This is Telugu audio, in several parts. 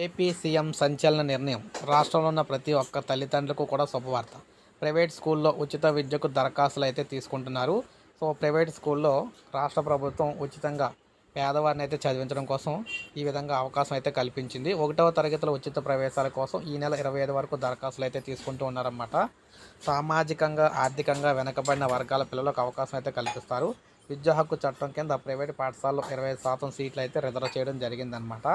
ఏపీ సీఎం సంచలన నిర్ణయం. రాష్ట్రంలో ఉన్న ప్రతి ఒక్క తల్లిదండ్రులకు కూడా శుభవార్త. ప్రైవేట్ స్కూల్లో ఉచిత విద్యకు దరఖాస్తులు అయితే తీసుకుంటున్నారు. సో ప్రైవేట్ స్కూల్లో రాష్ట్ర ప్రభుత్వం ఉచితంగా పేదవారిని అయితే చదివించడం కోసం ఈ విధంగా అవకాశం అయితే కల్పించింది. ఒకటవ తరగతిలో ఉచిత ప్రవేశాల కోసం ఈ నెల ఇరవై ఐదు వరకు దరఖాస్తులు అయితే తీసుకుంటూ ఉన్నారన్నమాట. సామాజికంగా ఆర్థికంగా వెనకబడిన వర్గాల పిల్లలకు అవకాశం అయితే కల్పిస్తారు. విద్యా హక్కు చట్టం కింద ప్రైవేట్ పాఠశాలలో ఇరవై శాతం సీట్లు అయితే రిజర్వ్ చేయడం జరిగిందనమాట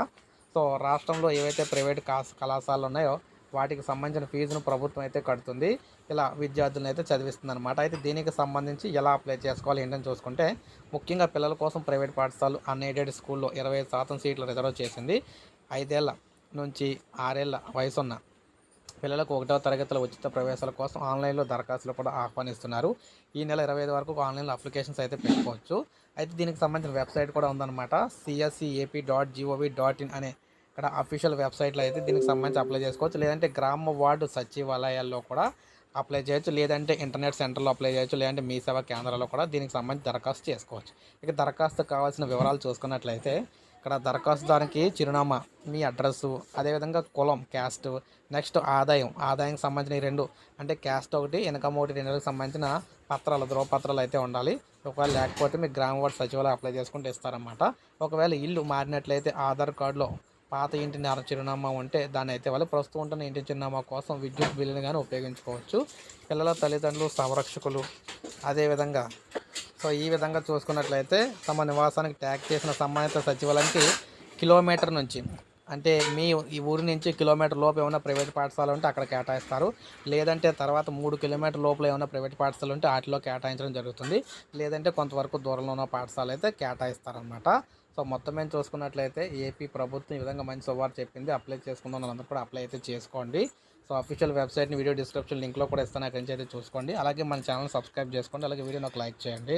సో రాష్ట్రంలో ఏవైతే ప్రైవేట్ కాస్ కళాశాలలు ఉన్నాయో వాటికి సంబంధించిన ఫీజును ప్రభుత్వం అయితే కడుతుంది. ఇలా విద్యార్థులను అయితే చదివిస్తుంది అనమాట అయితే దీనికి సంబంధించి ఎలా అప్లై చేసుకోవాలి ఏంటని చూసుకుంటే ముఖ్యంగా పిల్లల కోసం ప్రైవేట్ పాఠశాలలు అన్ఎయిడెడ్ స్కూల్లో ఇరవై శాతం సీట్లు రిజర్వ్ చేసింది. ఐదేళ్ళ నుంచి ఆరేళ్ళ వయసున్న పిల్లలకు ఒకటో తరగతిలో ఉచిత ప్రవేశాల కోసం ఆన్లైన్లో దరఖాస్తులు కూడా ఆహ్వానిస్తున్నారు. ఈ నెల ఇరవై ఐదు వరకు ఆన్లైన్లో అప్లికేషన్స్ అయితే పెట్టుకోవచ్చు. అయితే దీనికి సంబంధించిన వెబ్సైట్ కూడా ఉందన్నమాట. CSCAP dot GOV dot IN అనే ఇక్కడ అఫీషియల్ వెబ్సైట్లో అయితే దీనికి సంబంధించి అప్లై చేసుకోవచ్చు. లేదంటే గ్రామ వార్డు సచివాలయాల్లో కూడా అప్లై చేయొచ్చు. లేదంటే ఇంటర్నెట్ సెంటర్లో అప్లై చేయొచ్చు. లేదంటే మీ సేవా కేంద్రాల్లో కూడా దీనికి సంబంధించి దరఖాస్తు చేసుకోవచ్చు. ఇక దరఖాస్తు కావాల్సిన వివరాలు చూసుకున్నట్లయితే ఇక్కడ దరఖాస్తుదారునికి చిరునామా మీ అడ్రస్సు అదేవిధంగా కులం క్యాస్ట్ నెక్స్ట్ ఆదాయం ఆదాయానికి సంబంధించిన రెండు అంటే క్యాస్ట్ ఒకటి ఇన్కమ్ ఒకటి రెండుకి సంబంధించిన పత్రాలు ధ్రువపత్రాలు అయితే ఉండాలి. ఒకవేళ లేకపోతే మీకు గ్రామ వార్డు సచివాలయం అప్లై చేసుకుంటే ఇస్తారన్నమాట. ఒకవేళ ఇల్లు మారినట్లయితే ఆధార్ కార్డులో పాత ఇంటి నేర చిరునామా ఉంటే దాన్ని అయితే వాళ్ళు ప్రస్తుతం ఉంటున్న ఇంటి చిరునామా కోసం విద్యుత్ బిల్లుని కానీ ఉపయోగించుకోవచ్చు. పిల్లల తల్లిదండ్రులు సంరక్షకులు అదేవిధంగా సో ఈ విధంగా చూసుకున్నట్లయితే తమ నివాసానికి ట్యాగ్ చేసిన సంబంధిత సచివాలయానికి కిలోమీటర్ నుంచి అంటే మీ ఈ ఊరి నుంచి కిలోమీటర్ లోపు ఏమైనా ప్రైవేట్ పాఠశాల ఉంటే అక్కడ కేటాయిస్తారు. లేదంటే తర్వాత మూడు కిలోమీటర్ లోపల ఏమైనా ప్రైవేట్ పాఠశాల ఉంటే వాటిలో కేటాయించడం జరుగుతుంది. లేదంటే కొంతవరకు దూరంలో ఉన్న పాఠశాల అయితే కేటాయిస్తారనమాట సో మొత్తం మేము చూసుకున్నట్లయితే ఏపీ ప్రభుత్వం ఈ విధంగా మంచి సువార్ చెప్పింది. అప్లై చేసుకుందాం వాళ్ళందరూ కూడా అప్లై అయితే చేసుకోండి. సో అఫీషియల్ వెబ్సైట్ని వీడియో డిస్క్రిప్షన్ లింక్లో కూడా ఇస్తాను. అక్కడి నుంచి అయితే చూసుకోండి. అలాగే మన ఛానల్ సబ్స్క్రైబ్ చేసుకోండి. అలాగే వీడియోని ఒక లైక్ చేయండి.